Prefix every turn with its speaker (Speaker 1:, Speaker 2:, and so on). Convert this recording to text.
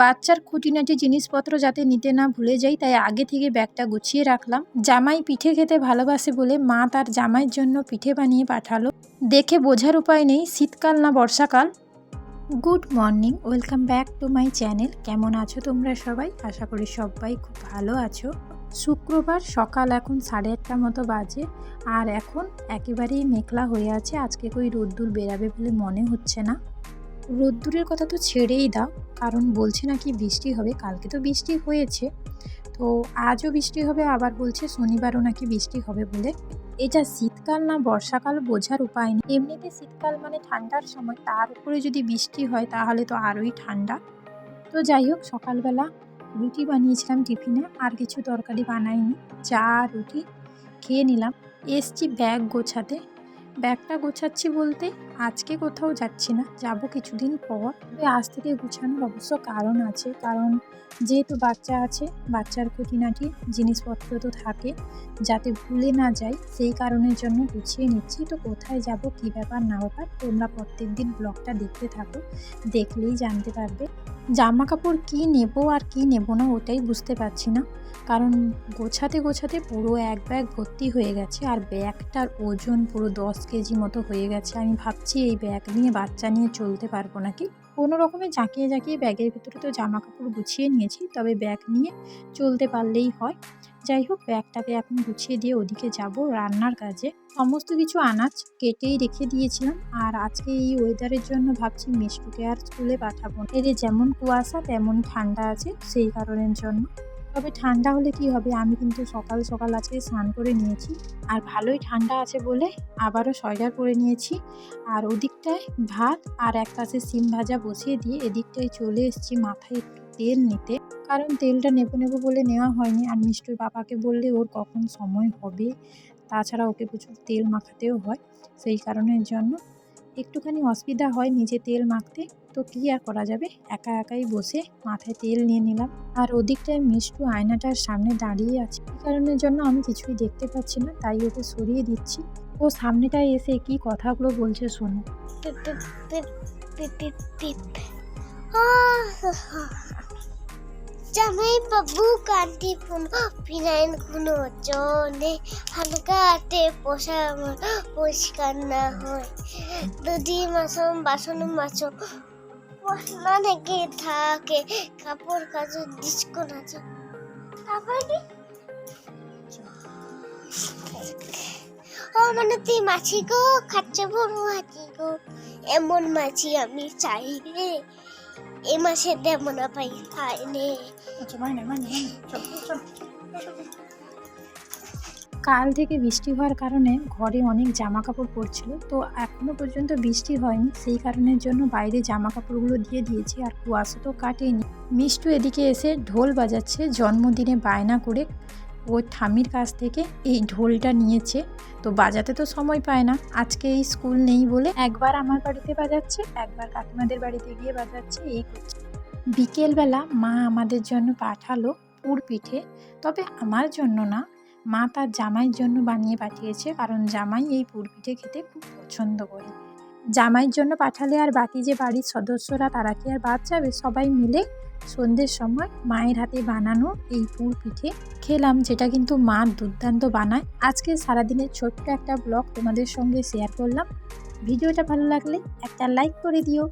Speaker 1: বাচ্চার খুঁটিনাটি জিনিসপত্র যাতে নিতে না ভুলে যাই, তাই আগে থেকে ব্যাগটা গুছিয়ে রাখলাম। জামাই পিঠে খেতে ভালোবাসে বলে মা তার জামাইয়ের জন্য পিঠে বানিয়ে পাঠালো। দেখে বোঝার উপায় নেই, শীতকাল না বর্ষাকাল? Good morning, welcome back to my channel. কেমন আছো তোমরা সবাই? আশা করি সবাই খুব ভালো আছো। শুক্রবার সকাল এখন সাড়ে আটটা মতো বাজে, আর এখন একেবারেই মেঘলা হয়ে আছে। আজকে কই রোদ্দুর বেরাবে বলে মনে হচ্ছে না। রোদ্দুরের কথা তো ছেড়েই দাও, কারণ বলছে নাকি বৃষ্টি হবে, কালকে তো বৃষ্টি হয়েছে। তো আজও বৃষ্টি হবে, আবার বলছে শনিবারও নাকি বৃষ্টি হবে বলে। এটা শীতকাল না বর্ষাকাল বোঝার উপায় নেই। এমনিতে শীতকাল মানে ঠান্ডার সময়, তার উপরে যদি বৃষ্টি হয় তাহলে তো আরোই ঠান্ডা। তো যাই হোক, সকালবেলা রুটি বানিয়েছিলাম টিফিনে, আর কিছু তরকারি বানাইনি, চা, রুটি খেয়ে নিলাম। এসছি ব্যাগ গোছাতে। ব্যাগটা গোছাচ্ছি বলতে আজকে কোথাও যাচ্ছি না, যাব কিছুদিন পর। তবে আজ থেকে গুছানোর অবশ্য কারণ আছে, কারণ যেহেতু বাচ্চা আছে, বাচ্চার খুঁটিনাটি জিনিসপত্র তো থাকে, যাতে ভুলে না যায় সেই কারণের জন্য গুছিয়ে নিচ্ছি। তো কোথায় যাব, কি ব্যাপার না ব্যাপার, তোমরা প্রত্যেক দিন ব্লগটা দেখতে থাকো, দেখলেই জানতে পারবে। জামা কাপড় কী নেব আর কী নেব না ওটাই বুঝতে পারছি না। কারণ গোছাতে গোছাতে পুরো এক ব্যাগ ভর্তি হয়ে গেছে আর ব্যাগটার ওজন পুরো দশ কেজি মতো হয়ে গেছে। আমি ভাবছি এই ব্যাগ নিয়ে বাচ্চা নিয়ে চলতে পারব নাকি? কোনো রকমে জাঁকিয়ে জাঁকিয়ে ব্যাগের ভিতরে তো জামা কাপড় গুছিয়ে নিয়েছি, তবে ব্যাগ নিয়ে চলতে পারলেই হয়। যাই হোক, ব্যাগটাকে এখন গুছিয়ে দিয়ে ওদিকে যাব রান্নার কাজে। সমস্ত কিছু আনাজ কেটেই রেখে দিয়েছিলাম, আর আজকে এই ওয়েদারের জন্য ভাবছি মিষ্টুকে আর স্কুলে পাঠাবো। এদের যেমন কুয়াশা, তেমন ঠান্ডা আছে, সেই কারণের জন্য। তবে ঠান্ডা হলে কি হবে? আমি কিন্তু সকাল সকাল আজকে স্নান করে নিয়েছি। আর ভালোই ঠান্ডা আছে বলে আবারও সোয়েটার পরে নিয়েছি। আর ওদিকটায় ভাত আর এক পাশে সিম ভাজা বসিয়ে দিয়ে এদিকটায় চলে এসেছি মাথায় একটু তেল নিতে। কারণ তেলটা নেব নেব বলে নেওয়া হয়নি। আর মিষ্টুর বাবাকে বললে ওর কখন সময় হবে? তাছাড়া ওকে প্রচুর তেল মাখাতেও হয়। সেই কারণের জন্য একটুখানি অসুবিধা হয় নিজে তেল মাখতে, তো কী আর করা যাবে? একা একাই বসে মাথায় তেল নিয়ে নিলাম। আর ওদিকটায় মিষ্টু আয়নাটার সামনে দাঁড়িয়ে আছে। এই কারণের জন্য আমি কিছুই দেখতে পাচ্ছি না, তাই ওকে সরিয়ে দিচ্ছি। ও সামনেটায় এসে কি কথাগুলো বলছে শোনো।
Speaker 2: বাবু কান্তি পুন ফিনাইন কোনো জনে হালকাতে পোষা পরিষ্কার না হয়। দুদি মাসম বাসন মাছ পশলা থেকে থাকে, কাপড় কাচো, ডিস্কো নাচো ও মানে তুই মাছি গো, খাচ্ছে বড় মাছি গো? এমন মাছি আমি চাই রে। এ মাসে তেমন পাই খাই নে।
Speaker 1: কাল থেকে বৃষ্টি হওয়ার কারণে ঘরে অনেক জামা কাপড় পড়ছিল, তো এখনও পর্যন্ত বৃষ্টি হয়নি, সেই কারণের জন্য বাইরে জামা কাপড়গুলো দিয়ে দিয়েছি, আর কুয়াশা তো কাটেনি। মিষ্টু এদিকে এসে ঢোল বাজাচ্ছে, জন্মদিনে বায়না করে ওর ঠামির কাছ থেকে এই ঢোলটা নিয়েছে। তো বাজাতে তো সময় পায় না। আজকে এই স্কুল নেই বলে একবার আমার বাড়িতে বাজাচ্ছে, একবার কাকিমাদের বাড়িতে গিয়ে বাজাচ্ছে, এই করছে। বিকেলবেলা মা আমাদের জন্য পাঠালো পুর পিঠে, তবে আমার জন্য না, মা তার জামাইয়ের জন্য বানিয়ে পাঠিয়েছে, কারণ জামাই এই পুর পিঠে খেতে খুব পছন্দ করে। জামাইয়ের জন্য পাঠালে আর বাকি যে বাড়ির সদস্যরা, তারা কি আর বাদ যাবে? সবাই মিলে সন্ধ্যের সময় মায়ের হাতে বানানো এই পুর পিঠে খেলাম, যেটা কিন্তু মা দুর্দান্ত বানায়। আজকে সারাদিনের ছোট্ট একটা ব্লগ তোমাদের সঙ্গে শেয়ার করলাম। ভিডিওটা ভালো লাগলে একটা লাইক করে দিও।